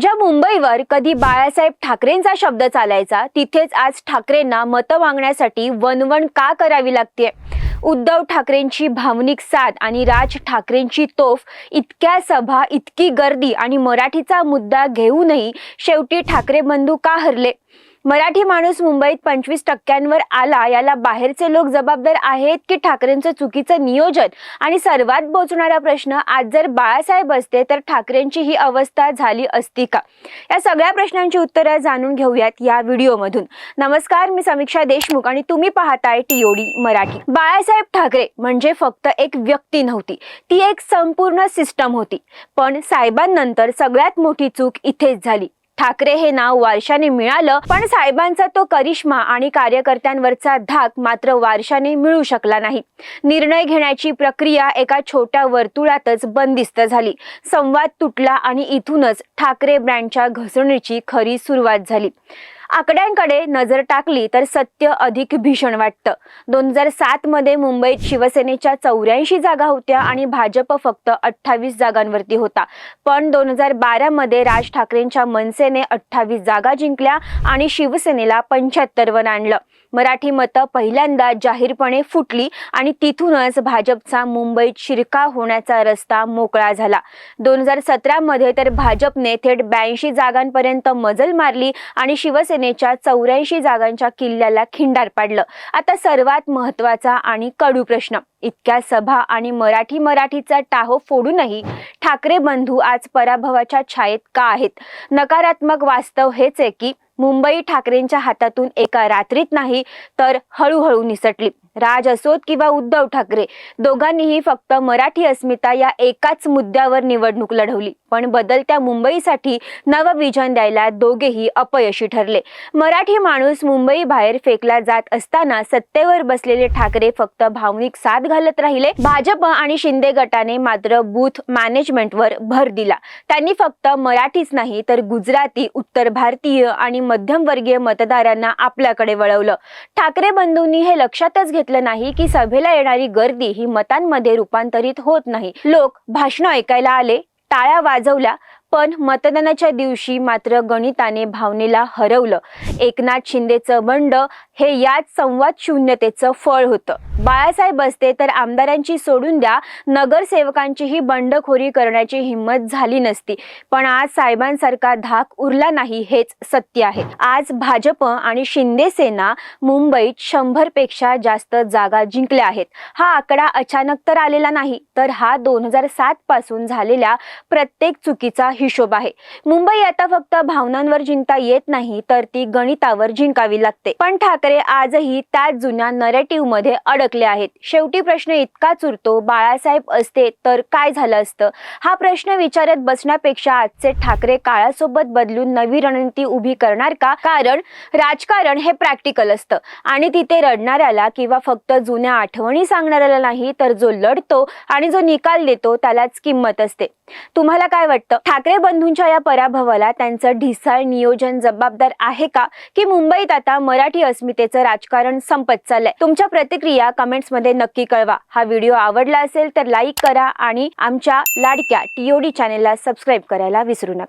ज्या मुंबईवर कधी बाळासाहेब ठाकरेंचा शब्द चालायचा तिथेच आज ठाकरेंना मतं मागण्यासाठी वणवण का करावी लागते उद्धव ठाकरेंची भावनिक साथ आणि राज ठाकरेंची तोफ इतक्या सभा इतकी गर्दी आणि मराठीचा मुद्दा घेऊनही शेवटी ठाकरे बंधू का हरले? मराठी माणूस मुंबईत पंचवीस टक्क्यांवर आला याला बाहेरचे लोक जबाबदार आहेत की ठाकरेंचं चुकीचं नियोजन? आणि सर्वात बोचणारा प्रश्न आज जर बाळासाहेब असते तर ठाकरेंची ही अवस्था झाली असती का? या सगळ्या प्रश्नांची उत्तरं जाणून घेऊयात या व्हिडिओमधून. नमस्कार मी समीक्षा देशमुख आणि तुम्ही पाहताय टीओडी मराठी. बाळासाहेब ठाकरे म्हणजे फक्त एक व्यक्ती नव्हती ती एक संपूर्ण सिस्टम होती. पण साहेबांनंतर सगळ्यात मोठी चूक इथेच झाली. ठाकरे हे नाव वारशाने मिळालं पण साहेबांचा तो करिश्मा आणि कार्यकर्त्यांवरचा धाक मात्र वारशाने मिळू शकला नाही. निर्णय घेण्याची प्रक्रिया एका छोट्या वर्तुळातच बंदिस्त झाली. संवाद तुटला आणि इथूनच ठाकरे ब्रँडच्या घसरणीची खरी सुरुवात झाली. आकड्यांकडे नजर टाकली तर सत्य अधिक भीषण वाटतं. दोन हजार सात मध्ये मुंबईत शिवसेनेच्या चौऱ्याऐंशी जागा होत्या आणि भाजप फक्त अठ्ठावीस जागांवरती होता. पण दोन हजार बारा मध्ये राज ठाकरेंच्या मनसेने अठ्ठावीस जागा जिंकल्या आणि शिवसेनेला पंच्याहत्तरवर आणलं. मराठी मतं पहिल्यांदा जाहीरपणे फुटली आणि तिथूनच भाजपचा मुंबईत शिरकाव होण्याचा रस्ता मोकळा झाला. दोन हजार सतरामध्ये तर भाजपने थेट ब्याऐंशी जागांपर्यंत मजल मारली आणि शिवसेनेच्या चौऱ्याऐंशी जागांच्या किल्ल्याला खिंडार पाडलं. आता सर्वात महत्त्वाचा आणि कडू प्रश्न. इतक्या सभा आणि मराठी मराठीचा टाहो फोडूनही ठाकरे बंधू आज पराभवाच्या छायेत का आहेत? नकारात्मक वास्तव हेच आहे की मुंबई ठाकरेंच्या हातातून एका रात्रीत नाही तर हळूहळू निसटली. राज असोत किंवा उद्धव ठाकरे दोघांनीही फक्त मराठी अस्मिता या एकाच मुद्द्यावर निवडणूक लढवली. पण बदलत्या मुंबईसाठी नवविजन द्यायला दोघेही अपयशी ठरले. मराठी माणूस मुंबई बाहेर फेकला जात असताना सत्तेवर बसलेले ठाकरे फक्त भावनिक साथ घालत राहिले. भाजप आणि शिंदे गटाने मात्र बूथ मॅनेजमेंटवर भर दिला. त्यांनी फक्त मराठीच नाही तर गुजराती उत्तर भारतीय आणि मध्यमवर्गीय मतदारांना आपल्याकडे वळवलं. ठाकरे बंधूंनी हे लक्षातच घेतलं नाही की सभेला येणारी गर्दी ही मतांमध्ये रूपांतरित होत नाही. लोक भाषण ऐकायला आले टाळ्या वाजवल्या पण मतदानाच्या दिवशी मात्र गणिताने भावनेला हरवलं. एकनाथ शिंदेचं बंड हे याच संवाद शून्यतेचं फळ होतं. बाळासाहेब असते तर आमदारांची सोडून द्या नगरसेवकांचीही बंडखोरी करण्याची हिंमत झाली नसती. पण आज साहेबांसारखा धाक उरला नाही हेच सत्य आहे. आज भाजप आणि शिंदे सेना मुंबईत शंभरपेक्षा जास्त जागा जिंकल्या आहेत. हा आकडा अचानक तर आलेला नाही तर हा दोन हजार सात पासून झालेल्या प्रत्येक चुकीचा हिशोब आहे. मुंबई आता फक्त भावनांवर जिंकता येत नाही तर ती गणितावर जिंकावी लागते. पण ठाकरे आजही त्याच जुन्या नरेटिव्हमध्ये अडकले आहेत. शेवटी प्रश्न इतकाच उरतो बाळासाहेब असते तर काय झालं असतं? हा प्रश्न विचारत बसण्यापेक्षा आजचे ठाकरे काळासोबत बदलून नवी रणनीती उभी करणार का? कारण राजकारण हे प्रॅक्टिकल असतं. आणि तिथे रडणाऱ्याला किंवा फक्त जुन्या आठवणी सांगणाऱ्याला नाही तर जो लढतो आणि जो निकाल देतो त्यालाच किंमत असते. तुम्हाला काय वाटतं? ठाकरे बंधूंच्या या पराभवाला त्यांचं ढिसाळ नियोजन जबाबदार आहे का? की मुंबईत आता मराठी अस्मिता अस्मितेचं राजकारण संपत चाललंय. तुमच्या प्रतिक्रिया कमेंट्समध्ये नक्की कळवा. हा व्हिडिओ आवडला असेल तर लाईक करा आणि आमच्या लाडक्या टीओडी चॅनेलला सबस्क्राईब करायला विसरू नका.